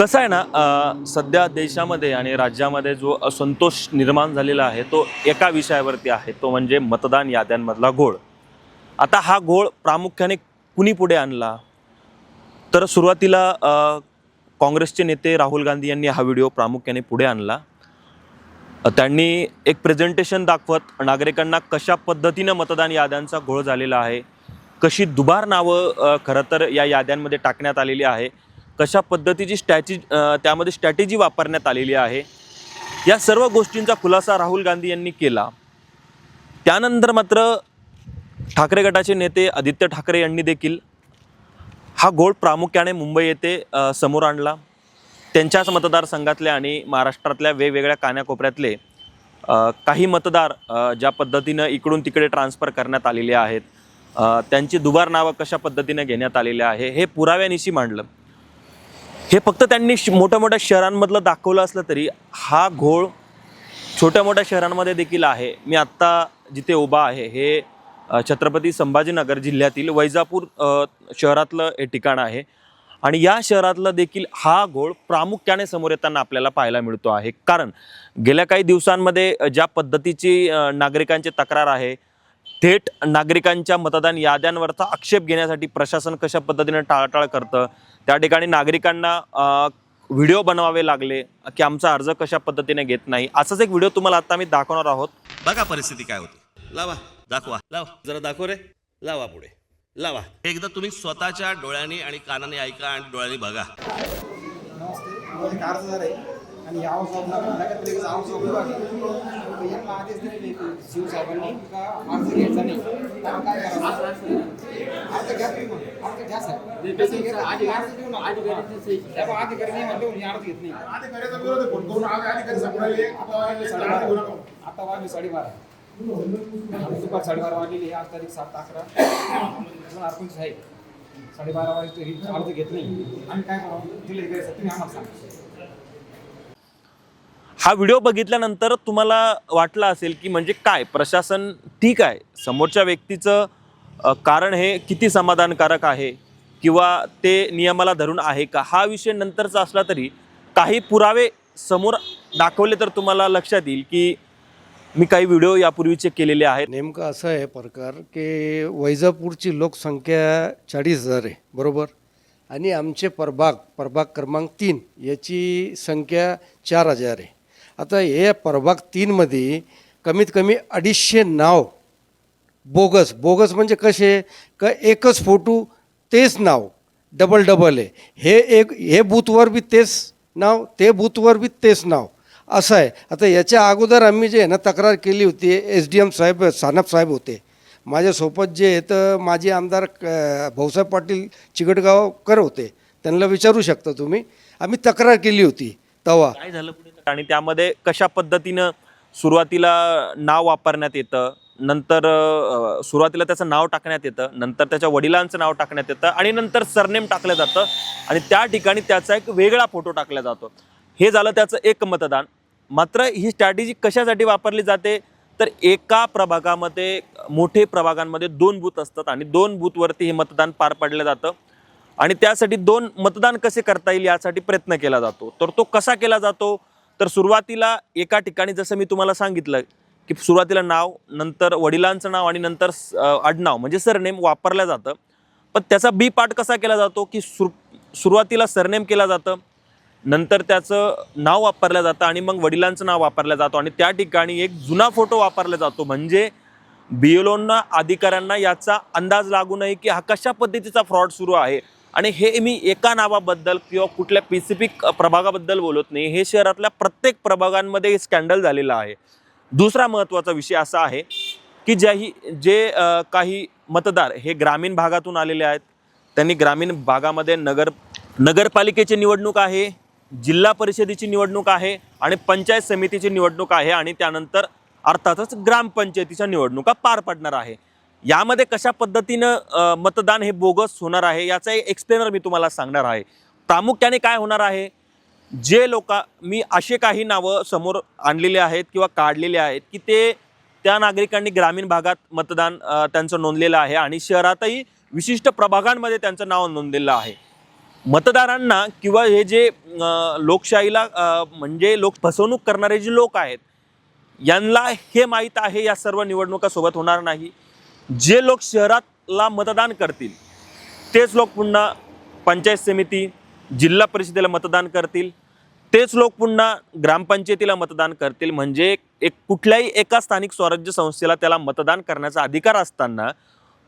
कसं आहे ना सध्या देशामध्ये आणि राज्यामध्ये जो असंतोष निर्माण झालेला आहे तो एका विषयावरती आहे. तो म्हणजे मतदान याद्यांमधला घोळ. आता हा घोळ प्रामुख्याने कुणी पुढे आणला? तर सुरुवातीला काँग्रेसचे नेते राहुल गांधी यांनी हा व्हिडिओ प्रामुख्याने पुढे आणला. त्यांनी एक प्रेझेंटेशन दाखवत नागरिकांना कशा पद्धतीनं मतदान याद्यांचा घोळ झालेला आहे कशी दुबार नावं खरं तर या याद्यांमध्ये टाकण्यात आलेली आहे कशा पद्धतीची स्टॅची त्यामध्ये स्ट्रॅटेजी वापरण्यात आलेली आहे. या सर्व गोष्टींचा खुलासा राहुल गांधी यांनी केला. त्यानंतर मात्र ठाकरे गटाचे नेते आदित्य ठाकरे यांनी देखील हा घोळ प्रामुख्याने मुंबई येथे समोर आणला. त्यांच्याच मतदारसंघातले आणि महाराष्ट्रातल्या वेगवेगळ्या कानाकोपऱ्यातले काही मतदार ज्या पद्धतीनं इकडून तिकडे ट्रान्सफर करण्यात आलेले आहेत त्यांची दुबार नावं कशा पद्धतीनं घेण्यात आलेले आहे हे पुराव्यानिशी मांडलं. हे फक्त त्यांनी मोठ्या मोठ्या शहरांमधलं दाखवलं असलं तरी हा घोळ छोट्या मोठ्या शहरांमध्ये देखील आहे. मी आत्ता जिथे उभा आहे हे छत्रपती संभाजीनगर जिल्ह्यातील वैजापूर शहरातलं हे ठिकाण आहे. आणि या शहरातलं देखील हा घोळ प्रामुख्याने समोर येताना आपल्याला पाहायला मिळतो आहे. कारण गेल्या काही दिवसांमध्ये ज्या पद्धतीची नागरिकांची तक्रार आहे थेट नागरिकांच्या मतदान याद्यांवरचा आक्षेप घेण्यासाठी प्रशासन कशा पद्धतीने टाळाटाळ करतं? त्या ठिकाणी नागरिकांना व्हिडिओ बनवावे लागले की आमचा अर्ज कशा पद्धतीने घेत नाही? असाच एक व्हिडिओ तुम्हाला आता मी दाखवणार आहोत. बघा परिस्थिती काय होती. लावा दाखवा. लावा. जरा दाखव रे. लावा पुढे. लावा. एकदा तुम्ही स्वतःच्या डोळ्यांनी आणि कानाने ऐका आणि डोळ्यांनी बघा. आणि या. यांना आदेश दिलेले की शिवसाहेबांनी का अर्ज घ्यायचा नाही. काय अर्ज घ्या तुम्ही. अर्ज घ्या साहेब. अधिकारी नाही म्हणले मी अर्ज घेत नाही. आता वाजले. साडेबारा. दुपार साडेबारा वाजलेली. आज तारीख सात अकरा. दोन पंचवीस आहे साडेबारा वाजता ही अर्ज घेत नाही. आम्ही काय करावं? दिले तुम्ही आम्हाला सांगा. हा व्हिडिओ बघितल्यानंतर तुम्हाला वाटलं असेल की म्हणजे काय? प्रशासन ठीक आहे. समोरच्या व्यक्तीचं कारण हे किती समाधानकारक आहे? किंवा ते नियमाला धरून आहे का? हा विषय नंतरचा असला तरी काही पुरावे समोर दाखवले तर तुम्हाला लक्षात येईल की मी काही व्हिडिओ यापूर्वीचे केलेले आहेत. नेमकं असं आहे प्रकार की वैजापूरची लोकसंख्या चाळीस हजार आहे बरोबर? आणि आमचे प्रभाग प्रभाग क्रमांक तीन याची संख्या चार हजार आहे. आता हे प्रभाग तीनमध्ये कमीत कमी अडीचशे नाव. बोगस बोगस म्हणजे कसे? का एकच फोटो तेच नाव. डबल डबल आहे हे एक हे बूथवर बी तेच नाव ते बूथवर बी तेच नाव. असं आहे. आता याच्या अगोदर आम्ही जे आहे ना तक्रार केली होती एस डी एम साहेब सानप साहेब होते. माझ्यासोबत जे आहे तर माझे आमदार क- भाऊसाहेब पाटील चिकटगावकर होते. त्यांना विचारू शकता तुम्ही. आम्ही तक्रार केली होती तवा. काय झालं आणि त्यामध्ये कशा पद्धतीनं सुरुवातीला नाव वापरण्यात येतं नंतर सुरुवातीला त्याचं नाव टाकण्यात येतं नंतर त्याच्या वडिलांचं नाव टाकण्यात येतं आणि नंतर सरनेम टाकलं जातं आणि त्या ठिकाणी त्याचा एक वेगळा फोटो टाकला जातो. हे झालं त्याचं एक मतदान. मात्र ही स्ट्रॅटेजी कशासाठी वापरली जाते? तर एका प्रभागामध्ये मोठे प्रभागांमध्ये दोन बूथ असतात आणि दोन बूथवरती हे मतदान पार पडलं जातं. आणि त्यासाठी दोन मतदान कसे करता येईल यासाठी प्रयत्न केला जातो. तर तो कसा केला जातो? तर सुरुवातीला एका ठिकाणी जसं मी तुम्हाला सांगितलं की सुरुवातीला नाव नंतर वडिलांचं नाव आणि नंतर स- आडनाव म्हणजे सरनेम वापरलं जातं. पण त्याचा बी पार्ट कसा केला जातो की सुर सुरुवातीला सरनेम केला जातं नंतर त्याचं नाव वापरलं जातं आणि मग वडिलांचं नाव वापरलं जातं आणि त्या ठिकाणी एक जुना फोटो वापरला जातो. म्हणजे बीएलओंना अधिकाऱ्यांना याचा अंदाज लागू नये की हा कशा पद्धतीचा फ्रॉड सुरू आहे. आणि हे मी एका नावाबद्दल किंवा कुठल्या स्पेसिफिक प्रभागाबद्दल बोलत नाही. हे शहरातल्या प्रत्येक प्रभागांमध्ये स्कॅन्डल झालेलं आहे. दुसरा महत्त्वाचा विषय असा आहे की ज्याही जे काही मतदार हे ग्रामीण भागातून आलेले आहेत. त्यांनी ग्रामीण भागामध्ये नगर नगरपालिकेची निवडणूक आहे जिल्हा परिषदेची निवडणूक आहे आणि पंचायत समितीची निवडणूक आहे आणि त्यानंतर अर्थातच ग्रामपंचायतीच्या निवडणुका पार पडणार आहे. यामध्ये कशा पद्धतीनं मतदान हे बोगस होणार आहे याचा एक एक्सप्लेनर मी तुम्हाला सांगणार आहे. प्रामुख्याने काय होणार आहे? जे लोक मी असे काही नावं समोर आणलेले आहेत किंवा काढलेले आहेत की ते त्या नागरिकांनी ग्रामीण भागात मतदान त्यांचं नोंदलेलं आहे आणि शहरातही विशिष्ट प्रभागांमध्ये त्यांचं नाव नोंदलेलं आहे. मतदारांना किंवा हे जे लोकशाहीला म्हणजे लोक फसवणूक करणारे जे लोक आहेत यांना हे माहीत आहे या सर्व निवडणुकासोबत होणार नाही. जे लोक शहरातला मतदान करतील तेच लोक पुन्हा पंचायत समिती जिल्हा परिषदेला मतदान करतील तेच लोक पुन्हा ग्रामपंचायतीला मतदान करतील. म्हणजे एक कुठल्याही एका स्थानिक स्वराज्य संस्थेला त्याला मतदान करण्याचा अधिकार असताना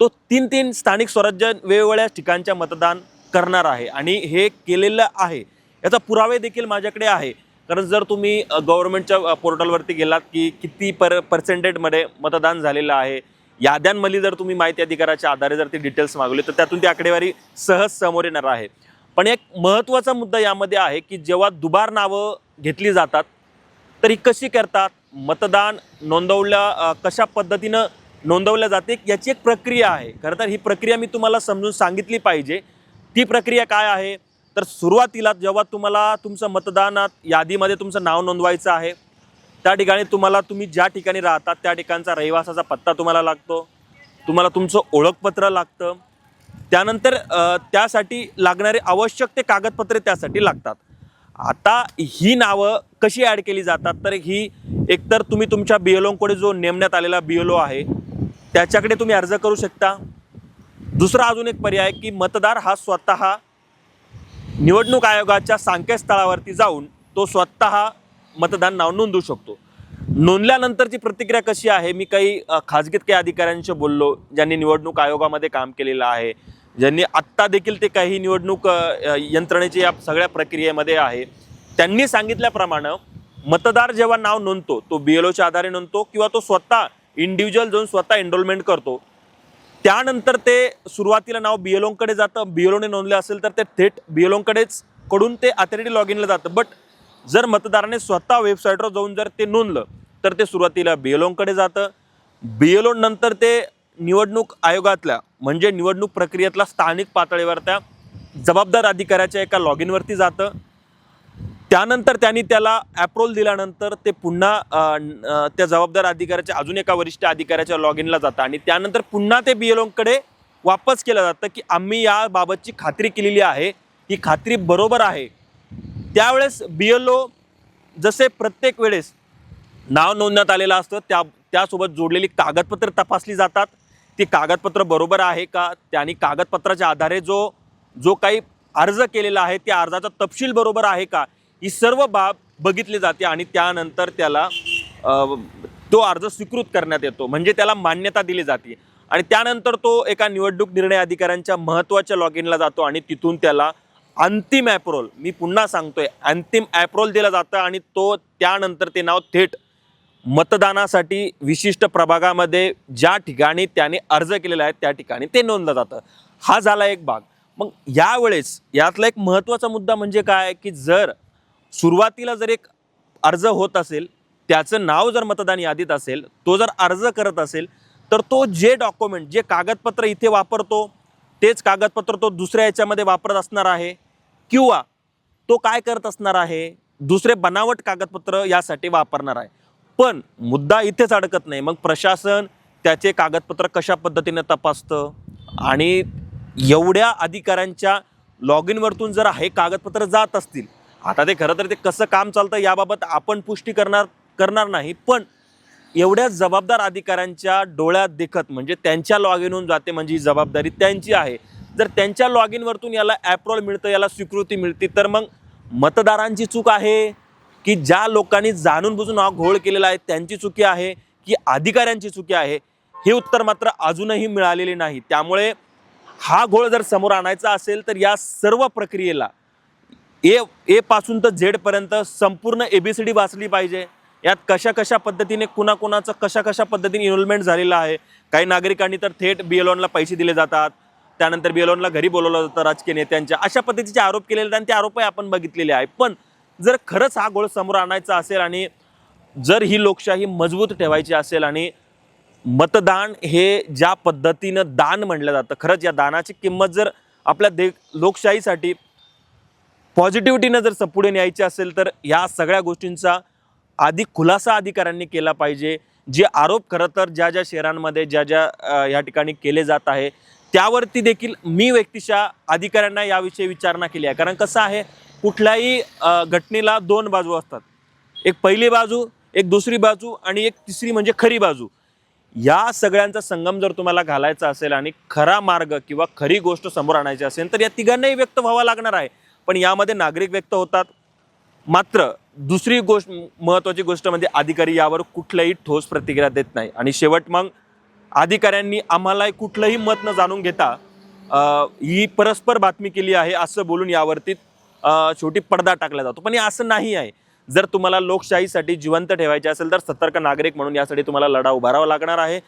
तो तीन तीन स्थानिक स्वराज्य वेगवेगळ्या ठिकाणच्या मतदान करणार आहे. आणि हे केलेलं आहे. याचा पुरावे देखील माझ्याकडे आहे. कारण जर तुम्ही गव्हर्नमेंटच्या पोर्टलवरती गेलात की किती पर पर्सेंटेजमध्ये मतदान झालेलं आहे याद्यांमध्ये जर तुम्ही माहिती अधिकाराच्या आधारे जर ते डिटेल्स मागवले तर त्यातून ती आकडेवारी सहज समोर येणार आहे. पण एक महत्त्वाचा मुद्दा यामध्ये आहे की जेव्हा दुबार नावं घेतली जातात तर ही कशी करतात? मतदान नोंदवल्या कशा पद्धतीनं नोंदवल्या जाते? याची एक प्रक्रिया आहे. खरं तर ही प्रक्रिया मी तुम्हाला समजून सांगितली पाहिजे. ती प्रक्रिया काय आहे? तर सुरुवातीला जेव्हा तुम्हाला तुमचं मतदानात यादीमध्ये तुमचं नाव नोंदवायचं आहे त्या ठिकाणी तुम्हाला तुम्ही ज्या ठिकाणी राहतात त्या ठिकाणचा रहिवासाचा पत्ता तुम्हाला लागतो. तुम्हाला तुमचं ओळखपत्र लागतं. त्यानंतर त्यासाठी लागणारे आवश्यक ते कागदपत्रे त्यासाठी लागतात. आता ही नावं कशी ॲड केली जातात? तर ही एकतर तुम्ही तुमच्या बी एल ओकडे जो नेमण्यात आलेला बी एल आहे त्याच्याकडे तुम्ही अर्ज करू शकता. दुसरा अजून एक पर्याय की मतदार हा स्वतः निवडणूक आयोगाच्या संकेतस्थळावरती जाऊन तो स्वतः मतदान नाव नोंदवू शकतो. नोंदल्यानंतरची प्रतिक्रिया कशी आहे? मी काही खाजगीत काही अधिकाऱ्यांशी बोललो ज्यांनी निवडणूक आयोगामध्ये काम केलेलं आहे ज्यांनी आत्ता देखील ते काही निवडणूक यंत्रणेची यंत्रणेचे या सगळ्या प्रक्रियेमध्ये आहे. त्यांनी सांगितल्याप्रमाणे मतदार जेव्हा नाव नोंदतो तो बी एल ओच्या आधारे नोंदतो किंवा तो स्वतः इंडिव्हिज्युअल जाऊन स्वतः एनरोलमेंट करतो त्यानंतर ते सुरुवातीला नाव बी एल ओंकडे जातं. बी एल ओने नोंदलं असेल तर ते थेट बी एल ओंकडेच कडून ते अथॉरिटी लॉग इनला जातं. बट जर मतदाराने स्वतः वेबसाईटवर जाऊन जर ते नोंदलं तर ते सुरुवातीला बी एल ओंकडे जातं. बी एल ओनंतर ते निवडणूक आयोगातल्या म्हणजे निवडणूक प्रक्रियेतल्या स्थानिक पातळीवर त्या जबाबदार अधिकाऱ्याच्या एका लॉग इनवरती जातं. त्यानंतर त्यांनी त्याला ॲप्रोल दिल्यानंतर ते पुन्हा त्या जबाबदार अधिकाऱ्याच्या अजून एका वरिष्ठ अधिकाऱ्याच्या लॉग इनला जातं. आणि त्यानंतर पुन्हा ते बी एल ओंकडे वापस केलं जातं की आम्ही याबाबतची खात्री केलेली आहे. ही खात्री बरोबर आहे. त्यावेळेस बी एल ओ जसे प्रत्येक वेळेस नाव नोंदण्यात आलेलं असतं त्या त्यासोबत जोडलेली कागदपत्र तपासली जातात. ती कागदपत्र बरोबर आहे का? त्यांनी कागदपत्राच्या आधारे जो जो काही अर्ज केलेला आहे त्या अर्जाचा तपशील बरोबर आहे का? ही सर्व बाब बघितली जाते आणि त्यानंतर त्याला तो अर्ज स्वीकृत करण्यात येतो. म्हणजे त्याला मान्यता दिली जाते. आणि त्यानंतर तो एका निवडणूक निर्णय अधिकाऱ्यांच्या महत्त्वाच्या लॉग इनला जातो आणि तिथून त्याला अंतिम ॲप्रोल मी पुन्हा सांगतोय अंतिम ॲप्रोल दिलं जातं आणि तो त्यानंतर ते नाव थेट मतदानासाठी विशिष्ट प्रभागामध्ये ज्या ठिकाणी त्याने अर्ज केलेला आहे त्या ठिकाणी ते नोंदलं जातं. हा झाला एक भाग. मग यावेळेस यातला एक महत्त्वाचा मुद्दा म्हणजे काय? की जर सुरुवातीला जर एक अर्ज होत असेल त्याचं नाव जर मतदान यादीत असेल तो जर अर्ज करत असेल तर तो जे डॉक्युमेंट जे कागदपत्र इथे वापरतो तेच कागदपत्र तो दुसऱ्या याच्यामध्ये वापरत असणार आहे किंवा तो काय करत असणार आहे? दुसरे बनावट कागदपत्र यासाठी वापरणार आहे. पण मुद्दा इथेच अडकत नाही. मग प्रशासन त्याचे कागदपत्र कशा पद्धतीने तपासतं? आणि एवढ्या अधिकाऱ्यांच्या लॉग इनवरतून जर हे कागदपत्र जात असतील आता ते खरं तर ते कसं काम चालतं याबाबत आपण पुष्टी करणार करणार नाही. पण एवढ्या जबाबदार अधिकाऱ्यांच्या डोळ्यात देखत म्हणजे त्यांच्या लॉग इनहून जाते म्हणजे ही जबाबदारी त्यांची आहे. जर त्यांच्या लॉग इनवरतून याला ॲप्रोल मिळतं याला स्वीकृती मिळते तर मग मतदारांची चूक आहे? की ज्या लोकांनी जाणून बुजून हा घोळ केलेला आहे त्यांची चुकी आहे की अधिकाऱ्यांची चुकी आहे? हे उत्तर मात्र अजूनही मिळालेले नाही. त्यामुळे हा घोळ जर समोर आणायचा असेल तर या सर्व प्रक्रियेला ए ए पासून तर झेडपर्यंत संपूर्ण ए बी सी डी वाचली पाहिजे. यात कशा कशा पद्धतीने कुणाकुणाचं कशा कशा पद्धतीने इन्व्हॉल्वमेंट झालेलं आहे? काही नागरिकांनी तर थेट बी एलॉनला पैसे दिले जातात. त्यानंतर बी एलॉनला घरी बोलवलं जातं राजकीय नेत्यांच्या. अशा पद्धतीचे आरोप केलेले आहेत आणि ते आरोपही आपण बघितलेले आहे पण जर खरंच हा गोळ समोर आणायचा असेल आणि जर ही लोकशाही मजबूत ठेवायची असेल आणि मतदान हे ज्या पद्धतीनं दान म्हणलं जातं खरंच या दानाची किंमत जर आपल्या दे लोकशाहीसाठी पॉझिटिव्हिटीनं जर सपुढे न्यायची असेल तर या सगळ्या गोष्टींचा अधिक खुलासा अधिकाऱ्यांनी केला पाहिजे. जे आरोप खरं तर ज्या ज्या शहरांमध्ये ज्या ज्या ह्या ठिकाणी केले जात आहे त्यावरती देखील मी व्यक्तिशः अधिकाऱ्यांना याविषयी विचारणा केली आहे. कारण कसं आहे कुठल्याही घटनेला दोन बाजू असतात. एक पहिली बाजू एक दुसरी बाजू आणि एक तिसरी म्हणजे खरी बाजू. या सगळ्यांचा संगम जर तुम्हाला घालायचा असेल आणि खरा मार्ग किंवा खरी गोष्ट समोर आणायची असेल तर या तिघांनाही व्यक्त व्हावा लागणार आहे. पण यामध्ये नागरिक व्यक्त होतात. मात्र दुसरी गोष्ट महत्त्वाची गोष्ट म्हणजे अधिकारी यावर कुठल्याही ठोस प्रतिक्रिया देत नाही. आणि शेवट मग अधिकाऱ्यांनी आम्हाला कुठलंही मत न जाणून घेता ही परस्पर बातमी केली आहे असं बोलून यावरती शेवटी पडदा टाकला जातो. पण हे असं नाही आहे. जर तुम्हाला लोकशाहीसाठी जिवंत ठेवायचे असेल तर सतर्क नागरिक म्हणून यासाठी तुम्हाला लढा उभारावा लागणार आहे.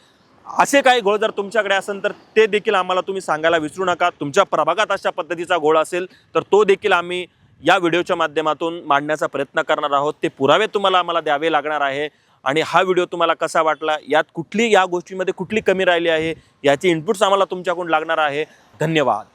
असे काही घोळ जर तुमच्याकडे असेल तर ते देखील आम्हाला तुम्ही सांगायला विसरू नका. तुमच्या प्रभागात अशा पद्धतीचा घोळ असेल तर तो देखील आम्ही या व्हिडिओच्या माध्यमातून मांडण्याचा प्रयत्न करणार आहोत. ते पुरावे तुम्हाला आम्हाला द्यावे लागणार आहे. आणि हा व्हिडिओ तुम्हाला कसा वाटला? यात कुठली या गोष्टीमध्ये कुठली कमी राहिली आहे? याची इनपुट्स आम्हाला तुमच्याकडून लागणार आहे. धन्यवाद.